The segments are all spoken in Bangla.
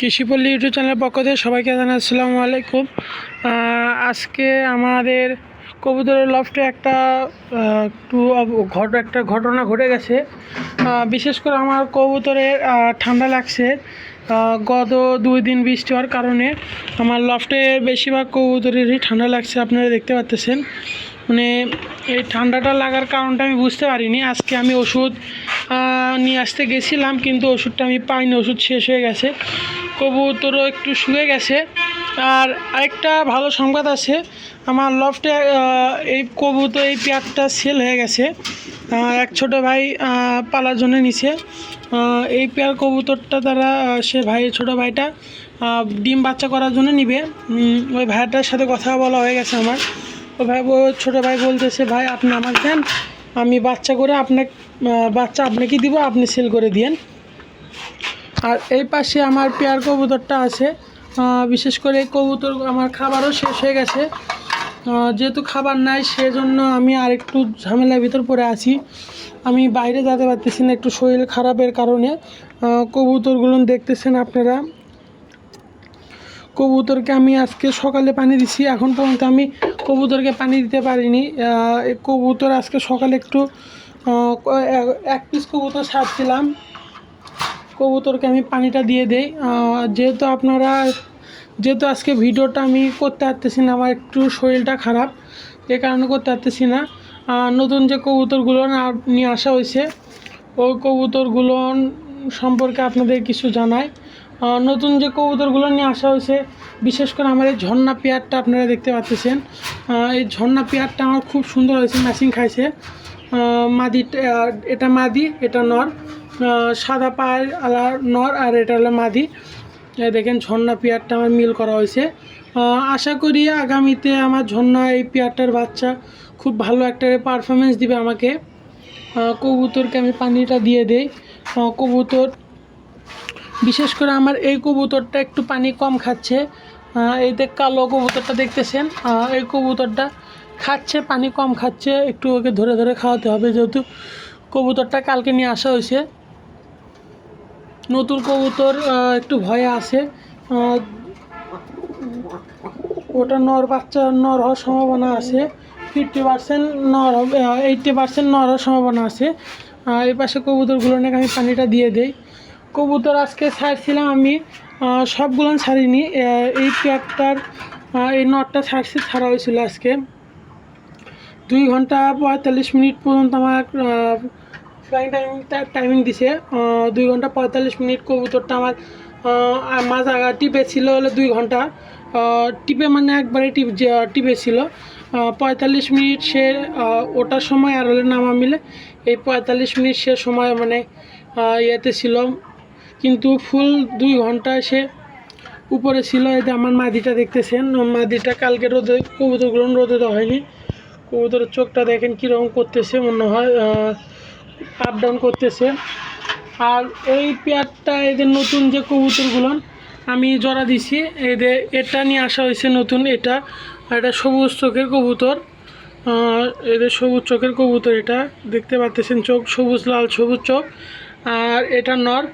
কৃষিপল্লী ইউটিউব চ্যানেলের পক্ষ থেকে সবাইকে জানাই আসসালামু আলাইকুম। আজকে আমাদের কবুতরের লফটে একটা একটু ঘট একটা ঘটনা ঘটে গেছে। বিশেষ করে আমার কবুতরের ঠান্ডা লাগছে। গত দুই দিন বৃষ্টি হওয়ার কারণে আমার লফটে বেশিরভাগ কবুতরেরই ঠান্ডা লাগছে, আপনারা দেখতে পাচ্ছেন। মানে এই ঠান্ডাটা লাগার কারণটা আমি বুঝতে পারিনি। আজকে আমি ওষুধ নিয়ে আসতে গেছিলাম, কিন্তু ওষুধটা আমি পাইনি, ওষুধ শেষ হয়ে গেছে। কবুতরও একটু শুয়ে গেছে। আর আরেকটা ভালো সংবাদ আছে, আমার লফটে এই কবুতর, এই পেয়ারটা সেল হয়ে গেছে। এক ছোট ভাই পালার জন্য নিছে। এই পেয়ার কবুতরটা তারা সে ভাই, ছোট ভাইটা ডিম বাচ্চা করার জন্য নিবে। ওই ভাইটার সাথে কথা বলা হয়ে গেছে আমার। ও ভাই ছোটো ভাই বলতেছে, ভাই, আপনি আমার দেন আমি বাচ্চা করে আপনাকে বাচ্চা আপনাকে দিব, আপনি সেল করে দিয়েন। আর এই পাশে আমার পেয়ার কবুতরটা আছে। বিশেষ করে এই কবুতর আমার খাবারও শেষ হয়ে গেছে। যেহেতু খাবার নাই, সেজন্য আমি আর একটু ঝামেলার ভিতর পড়ে আছি। আমি বাইরে যেতে পারতেছি না, একটু শরীর খারাপের কারণে। কবুতরগুলো দেখতেছেন আপনারা? কবুতরকে আমি আজকে সকালে পানি দিছি, এখন পর্যন্ত আমি কবুতরকে পানি দিতে পারিনি। কবুতর আজকে সকালে একটু এক- পিস কবুতর ছাড়ছিলাম। কবুতরকে আমি পানিটা দিয়ে দেই। যেহেতু আপনারা যেহেতু আজকে ভিডিওটা আমি করতে পারতেছি না আমার একটু শরীরটা খারাপ এ কারণে করতে পারতেছি না। নতুন যে কবুতরগুলো নিয়ে আসা হয়েছে ওই কবুতরগুলো সম্পর্কে আপনাদের কিছু আহ, নতুন যে কবুতরগুলো নিয়ে আসা হয়েছে বিশেষ করে আমার এই ঝর্ণা পেয়ারটা আপনারা দেখতে পাচ্ছেন। এই ঝর্ণা পেয়ারটা আমার খুব সুন্দর হয়েছে ম্যাচিং খাইছে। মাদি এটা মাদি এটা নর। সাদা পায়ের আলার নর আর এটা হলো মাদি। দেখেন ঝর্ণা পেয়ারটা আমার মিল করা হয়েছে। আশা করি আগামীতে আমার ঝর্ণা এই পেয়ারটার বাচ্চা খুব ভালো একটা পারফরমেন্স দিবে আমাকে। কবুতরকে আমি পানিটা দিয়ে দেই। কবুতর, বিশেষ করে আমার এই কবুতরটা একটু পানি কম খাচ্ছে। এই যে কালো কবুতরটা দেখতেছেন এই কবুতরটা খাচ্ছে, পানি কম খাচ্ছে, একটু ওকে ধরে ধরে খাওয়াতে হবে যেহেতু কবুতরটা কালকে নিয়ে আসা হয়েছে। নতুন কবুতর একটু ভয়ে আছে। ওটা নর বাচ্চা, নর হওয়ার সম্ভাবনা আছে। ফিফটি পার্সেন্ট নর এইটটি পার্সেন্ট নর হওয়ার সম্ভাবনা আছে। এই পাশে কবুতরগুলো নাকি আমি পানিটা দিয়ে দেই। কবুতর আজকে ছাড়ছিলাম আমি সবগুলো ছাড়িনি। এই পেয়ারটার এই নটটা ছাড়ছি, ছাড়া হয়েছিল আজকে। দুই ঘণ্টা পঁয়তাল্লিশ মিনিট পর্যন্ত আমার ফ্লাইং টাইমিংটা টাইমিং দিছে। দুই ঘণ্টা পঁয়তাল্লিশ মিনিট কবুতরটা আমার মাছ আগা টিপে ছিল হলো দুই ঘণ্টা। টিপে মানে একবারে টিপ টিপে ছিল। পঁয়তাল্লিশ মিনিট সে ওটার সময় আর হলে নামা মিলে। এই পঁয়তাল্লিশ মিনিট সে সময় মানে ইয়েতে ছিল। কিন্তু ফুল দুই ঘন্টায় সে উপরে ছিল। যে আমার মাদিটা দেখতেছেন মাদিটা কালকে রোদে, কবুতরগুলো রোদে দেওয়া হয়নি। কবুতরের চোখটা দেখেন কীরকম করতেছে মনে হয় আপ ডাউন করতেছে। আর এই পেয়ারটা এদের নতুন যে কবুতরগুলো, আমি জড়া দিছি এদের এটা নিয়ে আসা হয়েছে নতুন এটা এটা সবুজ চোখের কবুতর। এদের সবুজ চোখের কবুতর এটা, দেখতে পাচ্ছেন চোখ, সবুজ লাল, সবুজ চোখ। আর এটা নর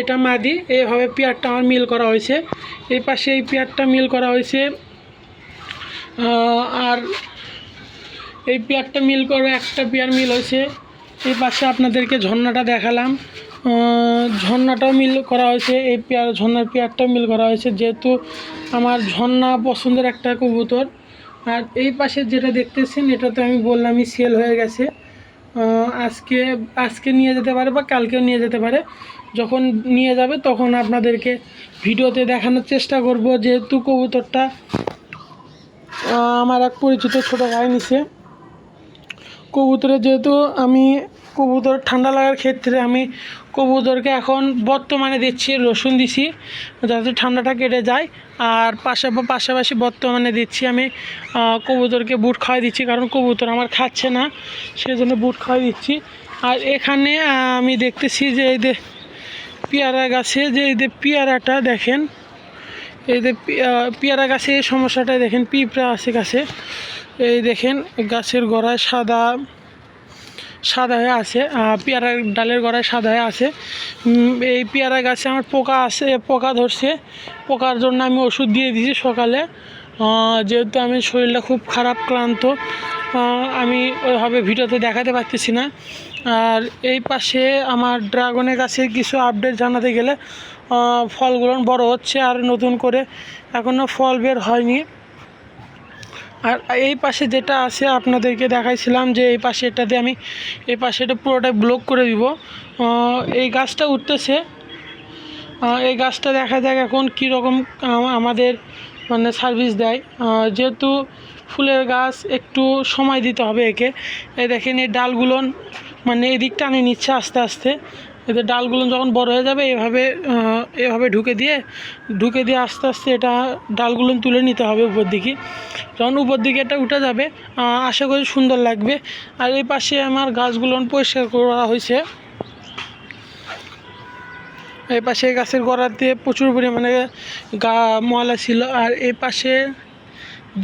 এটা মাদি এইভাবে পেয়ারটা আমার মিল করা হয়েছে। এই পাশে এই পেয়ারটা মিল করা হয়েছে। আর এই পেয়ারটা মিল করে, একটা পেয়ার মিল হয়েছে। এই পাশে আপনাদেরকে ঝর্ণাটা দেখালাম। ঝর্ণাটাও মিল করা হয়েছে, এই পেয়ার, ঝর্ণার পেয়ারটাও মিল করা হয়েছে, যেহেতু আমার ঝর্ণা পছন্দের একটা কবুতর। আর এই পাশে যেটা দেখতেছেন, এটা তো আমি বললামই, সেল হয়ে গেছে। আজকে আজকে নিয়ে যেতে পারে বা কালকেও নিয়ে যেতে পারে। যখন নিয়ে যাবে, তখন আপনাদেরকে ভিডিওতে দেখানোর চেষ্টা করব, যেহেতু কবুতরটা আমার এক পরিচিত ছোটো ভাই নিছে। কবুতরে যেহেতু আমি কবুতর ঠান্ডা লাগার ক্ষেত্রে আমি কবুতরকে এখন বর্তমানে দিচ্ছি, রসুন দিছি, যাতে ঠান্ডাটা কেটে যায়। আর পাশা পাশাপাশি বর্তমানে দিচ্ছি আমি কবুতরকে বুট খাওয়াই দিচ্ছি, কারণ কবুতর আমার খাচ্ছে না, সেজন্য বুট খাওয়াই দিচ্ছি। আর এখানে আমি দেখতেছি যে এই যে পেয়ারা গাছে, যে এই যে পেয়ারাটা দেখেন, এই যে পেয়ারা গাছে সমস্যাটা দেখেন, পিঁপড়া আছে গাছে। এই দেখেন, গাছের গোড়ায় সাদা সাদা হয়ে আছে পেয়ারা ডালের গোড়ায় সাদা হয়ে আছে। এই পেয়ারা গাছে আমার পোকা আছে, পোকা ধরছে। পোকার জন্য আমি ওষুধ দিয়ে দিয়েছি সকালে। যেহেতু আমি শরীরটা খুব খারাপ, ক্লান্ত আমি ওইভাবে ভিডিওতে দেখাতে পারতেছি না। আর এই পাশে আমার ড্রাগনের গাছে কিছু আপডেট জানাতে গেলে ফলগুলো বড় হচ্ছে আর নতুন করে এখনও ফল বের হয়নি। আর এই পাশে যেটা আছে, আপনাদেরকে দেখাইছিলাম যে এই পাশে এটাতে আমি এই পাশে এটা পুরোটাই ব্লক করে দিব। এই গাছটা উঠতেছে। এই গাছটা দেখা যাক এখন কীরকম আমাদের মানে সার্ভিস দেয়। যেহেতু ফুলের গাছ একটু সময় দিতে হবে একে। এই দেখেন এই ডালগুলো মানে এদিক টানে নিচ্ছে আস্তে আস্তে। এদের ডালগুলো যখন বড় হয়ে যাবে, এভাবে এভাবে ঢুকে দিয়ে ঢুকে দিয়ে আস্তে আস্তে এটা ডালগুলো তুলে নিতে হবে উপর দিকে। যখন উপর দিকে এটা উঠে যাবে আশা করি সুন্দর লাগবে। আর এই পাশে আমার গাছগুলো পরিষ্কার করা হয়েছে। এই পাশে গাছের গোড়াতে প্রচুর পরিমাণে গা, ময়লা ছিল। আর এই পাশে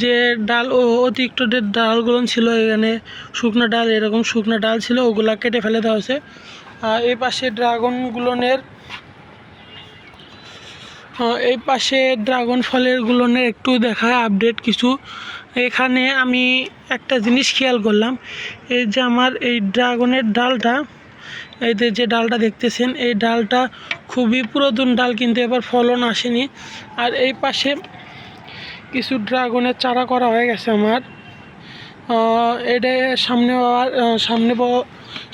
যে ডাল, ও, অতিরিক্ত ডালগুলো ছিল, এখানে শুকনো ডাল, এরকম শুকনো ডাল ছিল, ওগুলা কেটে ফেলে দেওয়া হয়েছে। এই পাশে ড্রাগনগুলোনের এই পাশে ড্রাগন ফলের গুলোনের একটু দেখায় আপডেট কিছু। এখানে আমি একটা জিনিস খেয়াল করলাম, এই যে আমার এই ড্রাগনের ডালটা, এই যে ডালটা দেখতেছেন, এই ডালটা খুবই পুরাতন ডাল, কিন্তু এবার ফলন আসেনি। আর এই পাশে কিছু ড্রাগনের চারা করা হয়ে গেছে আমার। এটা সামনে সামনে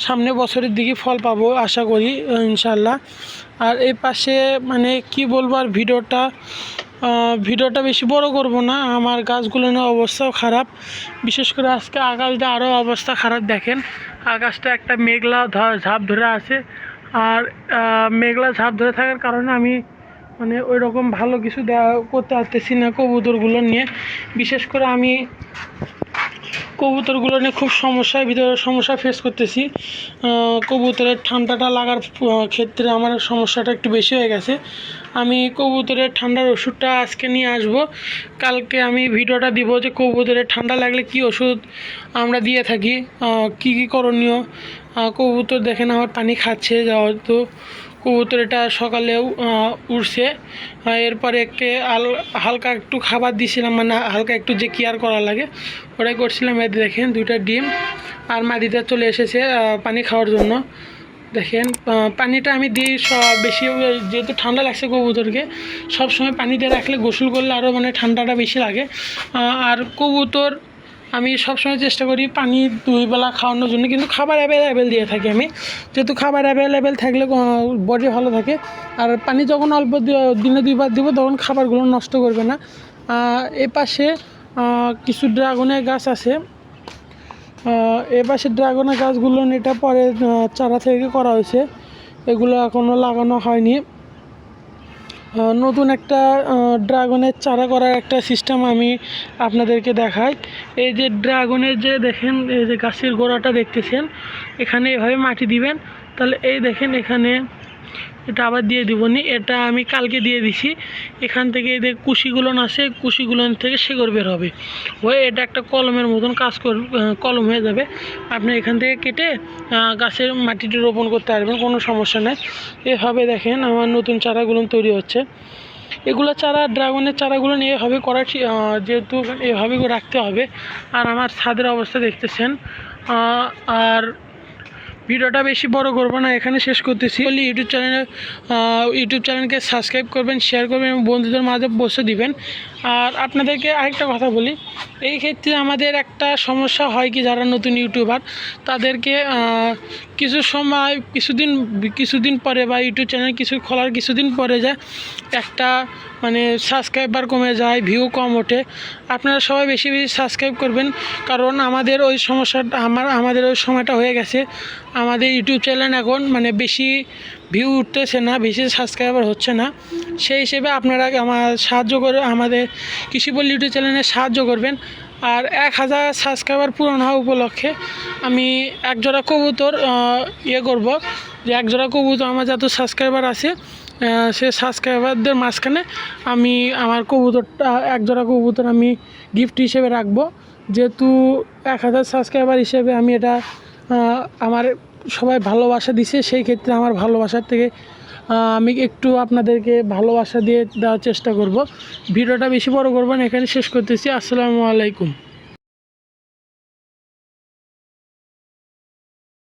সামনে বছরের দিকে ফল পাবো, আশা করি ইনশাল্লাহ আর এই পাশে মানে কি বলব আর ভিডিওটা ভিডিওটা বেশি বড় করব না, আমার গাছগুলোর অবস্থাও খারাপ। বিশেষ করে আজকে আকাশটা আরও অবস্থা খারাপ, দেখেন। আকাশটা একটা মেঘলা ঝাপ ধরে আছে। আর মেঘলা ঝাঁপ ধরে থাকার কারণে আমি মানে ওই রকম ভালো কিছু দেওয়া করতে পারতেছি না কবুতরগুলো নিয়ে। বিশেষ করে আমি কবুতরগুলো নিয়ে খুব সমস্যায় ভিতরে সমস্যা ফেস করতেছি। কবুতরের ঠান্ডাটা লাগার ক্ষেত্রে আমার সমস্যাটা একটু বেশি হয়ে গেছে। আমি কবুতরের ঠান্ডার ওষুধটা আজকে নিয়ে আসব। কালকে আমি ভিডিওটা দিব যে কবুতরের ঠান্ডা লাগলে কি ওষুধ আমরা দিয়ে থাকি কি কি করণীয়। কবুতর দেখেন আমার পানি খাচ্ছে হয়তো কবুতর এটা সকালেও উঠছে এরপরে একে আল- হালকা একটু খাবার দিছিলাম মানে হালকা একটু যে কেয়ার করা লাগে, ওটাই করছিলাম। এই দেখেন, দুইটা ডিম আর মাদিটা চলে এসেছে পানি খাওয়ার জন্য। দেখেন পানিটা আমি দিই বেশি যেহেতু ঠান্ডা লাগছে কবুতরকে, সবসময় পানি দিয়ে রাখলে গোসল করলে আরও মানে ঠান্ডাটা বেশি লাগে। আর কবুতর আমি সবসময় চেষ্টা করি পানি দুই বেলা খাওয়ানোর জন্য, কিন্তু খাবার অ্যাভেলেবেল দিয়ে থাকি আমি। যেহেতু খাবার অ্যাভেলেবেল থাকলে বডি ভালো থাকে। আর পানি যখন অল্প দিনে দুইবার দিব, তখন খাবারগুলো নষ্ট করবে না। এ পাশে কিছু ড্রাগনের গাছ আছে। এ পাশে ড্রাগনের গাছগুলো এটা পরে চারা থেকে করা হয়েছে। এগুলো এখনও লাগানো হয়নি। নতুন একটা ড্রাগনের চারা করার একটা সিস্টেম আমি আপনাদেরকে দেখাই। এই যে ড্রাগনের যে দেখেন, এই যে গাছের গোড়াটা দেখতেছেন, এখানে এভাবে মাটি দিবেন। তাহলে এই দেখেন এখানে এটা আবার দিয়ে দিবনি এটা আমি কালকে দিয়ে দিছি। এখান থেকে এই যে কুশিগুলো আছে, কুশিগুলো থেকে শেকড় বের হবে। হয়ে এটা একটা কলমের মতন কাজ কর কলম হয়ে যাবে। আপনি এখান থেকে কেটে গাছের মাটিটি রোপণ করতে পারবেন, কোনো সমস্যা নেই। এভাবে দেখেন আমার নতুন চারাগুলো তৈরি হচ্ছে। এগুলো চারা, ড্রাগনের চারাগুলো নিয়ে এভাবে করা যেহেতু এভাবে রাখতে হবে। আর আমার ছাদের অবস্থা দেখতেছেন আর ভিডিওটা বেশি বড় করব না, এখানে শেষ করতেছি। বলি ইউটিউব চ্যানেলে ইউটিউব চ্যানেলকে সাবস্ক্রাইব করবেন শেয়ার করবেন এবং বন্ধুদের মাঝে বসে দিবেন। আর আপনাদেরকে আরেকটা কথা বলি। এই ক্ষেত্রে আমাদের একটা সমস্যা হয় কি, যারা নতুন ইউটিউবার, তাদেরকে কিছু সময়, কিছুদিন কিছুদিন পরে বা ইউটিউব চ্যানেল কিছু খোলার কিছুদিন পরে যায় একটা মানে সাবস্ক্রাইবার কমে যায় ভিউ কম ওঠে। আপনারা সবাই বেশি বেশি সাবস্ক্রাইব করবেন। কারণ আমাদের ওই সমস্যাটা, আমার, আমাদের ওই সময়টা হয়ে গেছে। আমাদের ইউটিউব চ্যানেল এখন মানে বেশি ভিউ উঠতেছে না, বেশি সাবস্ক্রাইবার হচ্ছে না। সেই হিসেবে আপনারা আমার সাহায্য করে আমাদের কৃষিবল ইউটিউব চ্যানেলে সাহায্য করবেন। আর এক হাজার সাবস্ক্রাইবার পূরণ হওয়া উপলক্ষে আমি এক জোড়া কবুতর ইয়ে করব। যে এক জোড়া কবুতর আমার যত সাবস্ক্রাইবার আছে সে সাবস্ক্রাইবারদের মাঝখানে আমি আমার কবুতরটা এক জোড়া কবুতর আমি গিফট হিসেবে রাখব। যেহেতু এক হাজার সাবস্ক্রাইবার হিসেবে আমি এটা আমার সবাই ভালোবাসা দিছে, সেই ক্ষেত্রে আমার ভালোবাসার থেকে আমি একটু আপনাদেরকে ভালোবাসা দিয়ে দেওয়ার চেষ্টা করব। ভিডিওটা বেশি বড় করবেন এখানে শেষ করতেছি। আসসালামু আলাইকুম।